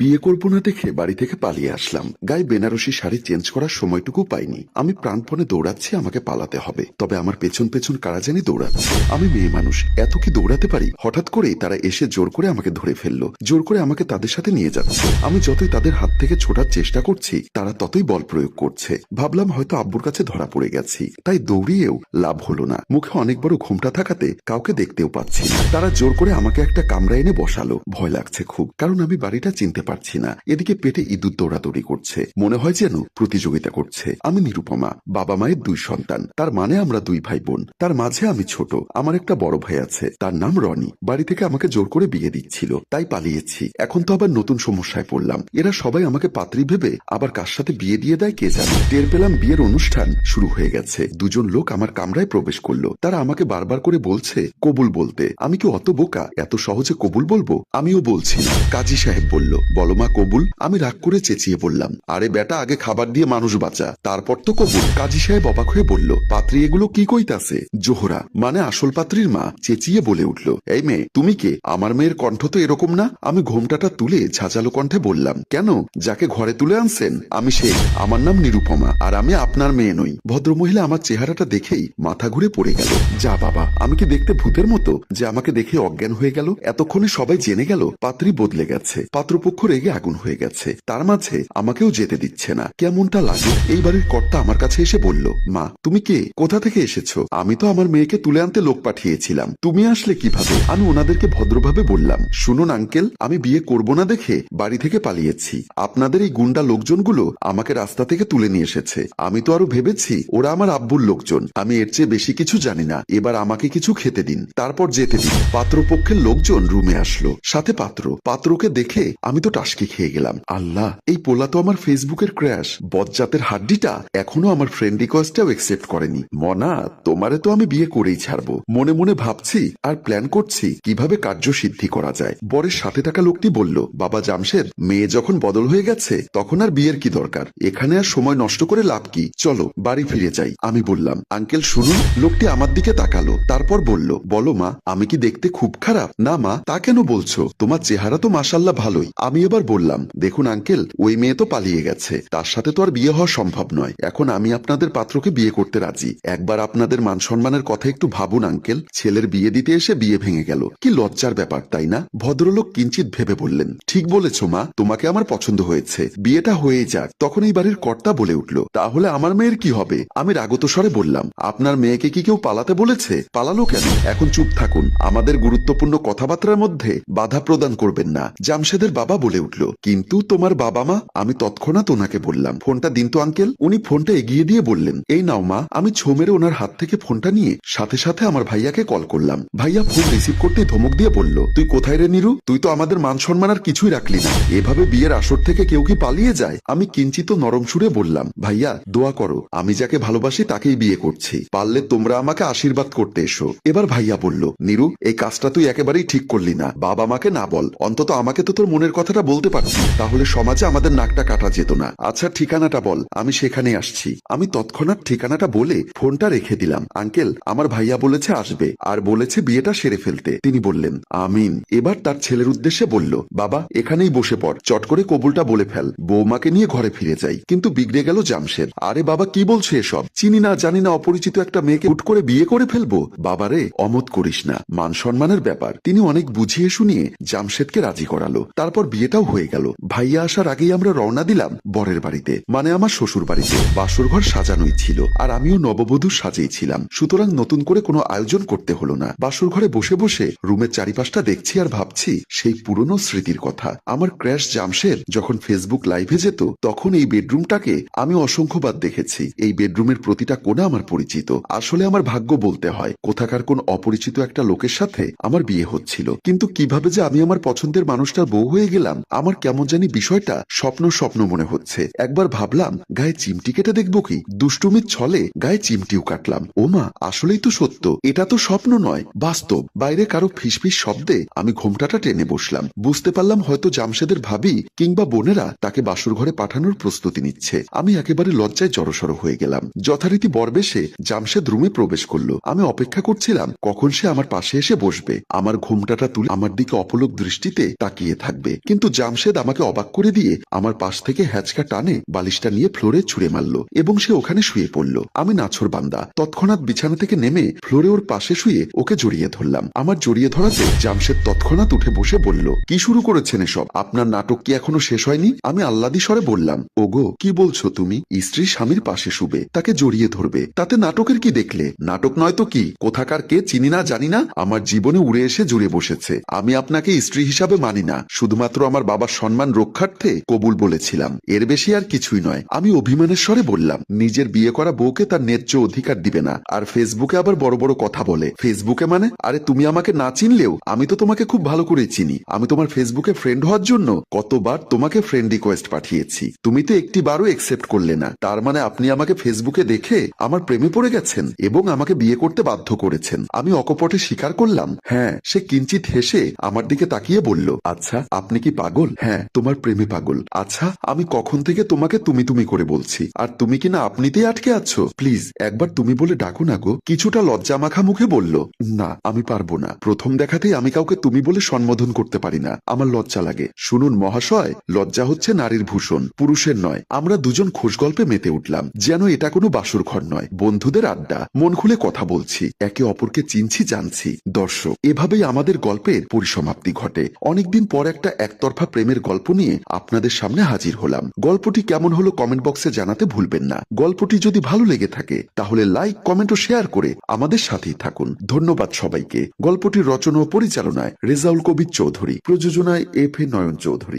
বিয়ে করব না দেখে বাড়ি থেকে পালিয়ে আসলাম। গায়ে বেনারসি শাড়ি চেঞ্জ করার সময়টুকু পাইনি। আমি প্রাণপণে দৌড়াচ্ছি, আমাকে পালাতে হবে। তবে আমার পেছন পেছন কারা জানি দৌড়াচ্ছে। আমি মেয়ে মানুষ, এত কি দৌড়াতে পারি? হঠাৎ করেই তারা এসে জোর করে আমাকে ধরে ফেলল। জোর করে আমাকে তাদের সাথে নিয়ে যাচ্ছে। আমি যতই তাদের হাত থেকে ছোটার চেষ্টা করছি, তারা ততই বল প্রয়োগ করছে। ভাবলাম হয়তো আব্বুর কাছে ধরা পড়ে গেছি। তাই দৌড়িয়েও লাভ হলো না। মুখে অনেক বড় ঘুমটা থাকাতে কাউকে দেখতেও পাচ্ছি তারা জোর করে আমাকে একটা কামরা এনে বসালো। ভয় লাগছে খুব, কারণ আমি বাড়িটা চিনতে পারছি না। এদিকে পেটে ইঁদুর দৌড়াদৌড়ি করছে। মনে হয় যেন প্রতিযোগিতা করছে। আমি নিরুপমা, বাবা মায়ের দুই সন্তান। তার মানে আমরা দুই ভাই বোন তার মাঝে আমি ছোট। আমার একটা বড় ভাই আছে। তার নাম রনি। বাড়ি থেকে আমাকে জোর করে বিয়ে দিচ্ছিল। তাই পালিয়েছি। এখন তো আবার নতুন সমস্যায় পড়লাম। এরা সবাই আমাকে পাত্রী ভেবে আবার কার সাথে বিয়ে দিয়ে দেয় কে জানে। টের পেলাম বিয়ের অনুষ্ঠান শুরু হয়ে গেছে। দুজন লোক আমার কামরায় প্রবেশ করল। তারা আমাকে বারবার করে বলছে, কবুল বলতে। আমি কি অত বোকা? এত সহজে কবুল বলব? আমিও বলছি কাজী সাহেব বলল বলো মা কবুল, আমি রাগ করে চেঁচিয়ে বললাম, আরে বেটা, আগে খাবার দিয়ে মানুষ বাঁচা। তারপর তো কবুল, কাজী সাহেব অবাক হয়ে বলল, পাত্রী এগুলো কি কইতাছে? জোহরা মানে আসল পাত্রীর মা, চেঁচিয়ে বলে উঠল। এই মেয়ে, তুমি কে? আমার মেয়ের কণ্ঠ তো এরকম না? আমি ঘোমটাটা তুলে ঝাঁঝালো কণ্ঠে বললাম, কেন? যাকে ঘরে তুলে আনছেন, আমি সে, আমার নাম নিরুপমা, আর আমি আপনার মেয়ে নই। ভদ্রমহিলা আমার চেহারাটা দেখেই মাথা ঘুরে পড়ে গেল, যা বাবা, আমি কি দেখতে ভূতের মতো যে আমাকে দেখে অজ্ঞান হয়ে গেল? এতক্ষণে সবাই জেনে গেল, পাত্রী বদলে গেছে। পাত্রপক্ষ রেগে আগুন হয়ে গেছে। তার মাঝে আমাকেও যেতে দিচ্ছে না। কেমনটা লাগে? এই বাড়ির কর্তা আমার কাছে এসে বলল, মা, তুমি কে? কোথা থেকে এসেছ? আমি তো আমার মেয়েকে তুলে আনতে লোক পাঠিয়েছিলাম। তুমি আসলে কীভাবে? আমি ওনাদেরকে ভদ্রভাবে বললাম, শুনুন আঙ্কেল, আমি বিয়ে করব না দেখে বাড়ি থেকে পালিয়েছি। আপনাদের এই গুন্ডা লোকজনগুলো আমাকে রাস্তা থেকে তুলে নিয়ে এসেছে। আমি তো আরও ভেবেছি, ওরা আমার আব্বুর লোকজন। আমি এর চেয়ে বেশি কিছু জানি না। এবার আমাকে কিছু খেতে দিন। তারপর যেতে দিন। পাত্রপক্ষের লোকজন রুমে আসলো। সাথে পাত্র। পাত্রকে দেখে আমি তো টাসকি খেয়ে গেলাম। আল্লাহ, এই পোলা তো আমার ফেসবুকের ক্র্যাশ বজ্জাতের হাড্ডিটা এখনও আমার ফ্রেন্ড রিকোয়েস্টটাও একসেপ্ট করেনি। মনা, তোমারে তো আমি বিয়ে করেই ছাড়বো। মনে মনে ভাবছি আর প্ল্যান করছি কীভাবে কার্যসিদ্ধি করা যায়। বরের সাথে থাকা লোকটি বলল, বাবা জামশেদ, মেয়ে যখন বদল হয়ে গেছে, তখন আর বিয়ের কি দরকার? এখানে আর সময় নষ্ট করে লাভ কি? চলো, বাড়ি ফিরে যাই। আমি বললাম, আঙ্কেল, শুনুন। লোকটি আমার দিকে তাকালো, তারপর বলল, বলো মা, আমি কি দেখতে খুব খারাপ? না মা, তা কেন বলছো? তোমার চেহারা তো মাসাল্লাহ ভালোই। আমি এবার বললাম, দেখুন আঙ্কেল, ওই মেয়ে তো পালিয়ে গেছে। তার সাথে তো আর বিয়ে হওয়া সম্ভব নয়। এখন আমি আপনাদের পাত্রকে বিয়ে করতে রাজি। একবার আপনাদের মান সম্মানের কথা একটু ভাবুন আঙ্কেল। ছেলের বিয়ে দিতে এসে বিয়ে ভেঙে গেল। কি লজ্জার ব্যাপার, তাই না? ভদ্রলোক কিঞ্চিত ভেবে বললেন, ঠিক বলেছ, মা। তোমাকে আমার পছন্দ হয়েছে। বিয়েটা হয়ে যাক। তখন এই বাড়ির কর্তা বলে উঠল, তাহলে আমার মেয়ের কি হবে? আমি রাগত স্বরে বললাম, আপনার মেয়েকে কি কেউ পালাতে বলেছে? পালালো কেন? এখন চুপ থাকুন। আমাদের গুরুত্বপূর্ণ কথাবার্তার মধ্যে বাধা প্রদান করবেন না। জামশেদের বাবা বলে উঠল, কিন্তু তোমার বাবা মা? আমি তৎক্ষণাৎ ওনাকে বললাম, ফোনটা দিন তো, আঙ্কেল। উনি ফোনটা এগিয়ে দিয়ে বললেন, এই নাও মা, আমি ছো মেরে ওনার হাত থেকে ফোনটা নিয়ে সাথে সাথে আমার ভাইয়াকে কল করলাম। ভাইয়া ফোন রিসিভ করতে ধমক দিয়ে বলল, তুই কোথায় রে নিরু? তুই তো আমাদের মান সম্মান আর কিছুই রাখলি না। এভাবে বিয়ের আসর থেকে কেউ কি পালিয়ে যায়? আমি কিঞ্চিত নরম সুরে বললাম, ভাইয়া, দোয়া করো, আমি যাকে ভালোবাসি তাকেই বিয়ে করছি। পারলে তোমরা আমাকে আশীর্বাদ করতে এসো। এবার ভাইয়া বলল, নিরু, এই কাজটা তুই একেবারেই ঠিক করলি না। বাবা মাকে না বল, অন্তত আমাকে তো তোর মনের কথাটা বলতে পারছি তাহলে সমাজে আমাদের নাকটা কাটা যেত না। আচ্ছা ঠিকানাটা বল। আমি সেখানে আসছি। আমি তৎক্ষণাৎ ঠিকানাটা বলে ফোনটা রেখে দিলাম। আঙ্কেল, আমার ভাইয়া বলেছে আসবে। আর বলেছে বিয়েটা সেরে ফেলতে। তিনি বললেন, আমিন। এবার তার ছেলের উদ্দেশ্যে বলল, বাবা, এখানেই বসে পড়। চট করে কবুলটা বলে ফেল। বৌমাকে নিয়ে ঘরে ফিরে যাই। কিন্তু বিগড়ে গেল জামশেদ। আরে বাবা, কি বলছে এসব? চিনি না, জানি না, অপরিচিত একটা মেয়েকে হুট করে বিয়ে করে ফেলব? বাবারে অমত করিস না। মান সম্মানের ব্যাপার। তিনি অনেক বুঝিয়ে শুনিয়ে জামশেদকে রাজি করালো। তারপর বিয়েটাও হয়ে গেল। ভাইয়া আসার আগেই আমরা রওনা দিলাম বরের বাড়িতে। মানে আমার শ্বশুর বাড়িতে। বাসর ঘর সাজানোই ছিল। আর আমিও নববধূ সাজিয়েছিলাম সুতরাং নতুন করে কোনো আয়োজন করতে হলো না। বাসর ঘরে বসে বসে রুমের চারিপাশটা দেখছি আর ভাবছি, সেই পুরনো স্মৃতির কথা। আমার ক্র্যাশ জামশেদ যখন ফেসবুক লাইভে যেত, তখন এই বেডরুমটাকে আমি অসংখ্যবার দেখেছি। এই বেডরুমের প্রতিটা কোণা আমার পরিচিত। আসলে আমার ভাগ্য বলতে হয়, কোথাকার কোন অপরিচিত একটা লোকের সাথে আমার বিয়ে হচ্ছিল। কিন্তু কীভাবে যে আমি আমার পছন্দের মানুষটার বউ হয়ে গেলাম আমার কেমন জানি বিষয়টা স্বপ্ন স্বপ্ন মনে হচ্ছে। একবার ভাবলাম, গায়ে চিমটি কেটে দেখব কি? দুষ্টুমির ছলে গায়ে চিমটিও কাটলাম। ও মা আসলেই তো সত্য। এটা তো স্বপ্ন নয়, বাস্তব। বাইরে কারও ফিসফিস শব্দে আমি ঘোমটাটা টেনে বসলাম। বুঝতে পারলাম হয়তো জামশেদের ভাবি কিংবা বোনেরা তাকে বাসর ঘরে পাঠানোর প্রস্তুতি নিচ্ছে। আমি একেবারে লজ্জায় জড়সড় হয়ে গেলাম। যথারীতি বরবেশে জামশেদ রুমে প্রবেশ করল। আমি অপেক্ষা করছিলাম, কখন সে আমার পাশে এসে বসবে? আমার ঘোমটাটা তুলে আমার দিকে অপলক দৃষ্টিতে তাকিয়ে থাকবে। কিন্তু জামশেদ আমাকে অবাক করে দিয়ে আমার পাশ থেকে হ্যাচকা টানে বালিশটা নিয়ে ফ্লোরে ছুঁড়ে মারল এবং সে ওখানে শুয়ে পড়ল। আমি নাছর বান্দা। তৎক্ষণাৎ বিছানা থেকে নেমে ফ্লোরে ওর পাশে শুয়ে ওকে জড়িয়ে ধরলাম। আমার জড়িয়ে ধরাতে জামশেদ তৎক্ষণাৎ উঠে বসে বলল, কি শুরু করেছেন এসব? আপনার নাটক কি এখনও শেষ হয়নি? আমি আল্লাদি স্বরে বললাম, ওগো, কি বলছো তুমি? স্ত্রী স্বামীর পাশে শুবে, তাকে জড়িয়ে ধরবে। তাতে নাটকের কি দেখলে? নাটক নয় তো কি? কোথাকার কে চিনি না জানি না। আমার জীবনে উড়ে এসে জুড়ে বসেছে। আমি আপনাকে স্ত্রী হিসাবে মানি না। শুধুমাত্র আমার বাবার সম্মান রক্ষার্থে কবুল বলেছিলাম। এর বেশি আর কিছুই নয়। আমি অভিমানের স্বরে বললাম, নিজের বিয়ে করা বউকে তার ন্যায্য অধিকার দিবে না। আর ফেসবুকে আবার বড় বড় কথা বলে। ফেসবুকে মানে? আরে, তুমি আমাকে না চিনলেও আমি তো তোমাকে খুব ভালো করেই চিনি। আমি তোমার ফেসবুকে ফ্রেন্ড হওয়ার জন্য কতবার তোমাকে ফ্রেন্ড রিকোয়েস্ট পাঠিয়েছি। তুমি তো একটি বারও একসেপ্ট করলে না। তার মানে আপনি আমাকে ফেসবুকে দেখে আমার প্রেমে পড়ে গেছেন এবং আমাকে বিয়ে করতে বাধ্য করেছেন। আমি অকপটে স্বীকার করলাম হ্যাঁ সে কিঞ্চিত হেসে আমার দিকে তাকিয়ে বলল আচ্ছা আপনি কি পাগল? হ্যাঁ তোমার প্রেমে পাগল। আচ্ছা আমি কখন থেকে তোমাকে তুমি তুমি করে বলছি? আর তুমি কি না আপনিতেই আটকে আছো? প্লিজ, একবার তুমি বলে ডাকো না গো। কিছুটা লজ্জা মাখা মুখে বলল, না, আমি পারব না। প্রথম দেখাতেই আমি কাউকে তুমি বলে সম্বোধন করতে পারি না। আমার লজ্জা লাগে। শুনুন মহাশয়, লজ্জা হচ্ছে নারীর ভূষণ, পুরুষের নয়। আমরা দুজন খোশ গল্পে মেতে উঠলাম। যেন এটা কোনো বাসুর ঘর নয়, বন্ধুদের আড্ডা। মন খুলে কথা বলছি। একে অপরকে চিনছি, জানছি। দর্শক, এভাবেই আমাদের গল্পের পরিসমাপ্তি ঘটে। অনেকদিন পর একটা একতরফা প্রেমের গল্প নিয়ে আপনাদের সামনে হাজির হলাম। গল্পটি কেমন হলো কমেন্ট বক্সে জানাতে ভুলবেন না। গল্পটি যদি ভালো লেগে থাকে, তাহলে লাইক, কমেন্ট ও শেয়ার করে আমাদের সাথেই থাকুন। ধন্যবাদ সবাইকে। গল্পটির রচনা ও পরিচালনায় রেজাউল কবির চৌধুরী। প্রযোজনায় এফ এ নয়ন চৌধুরী।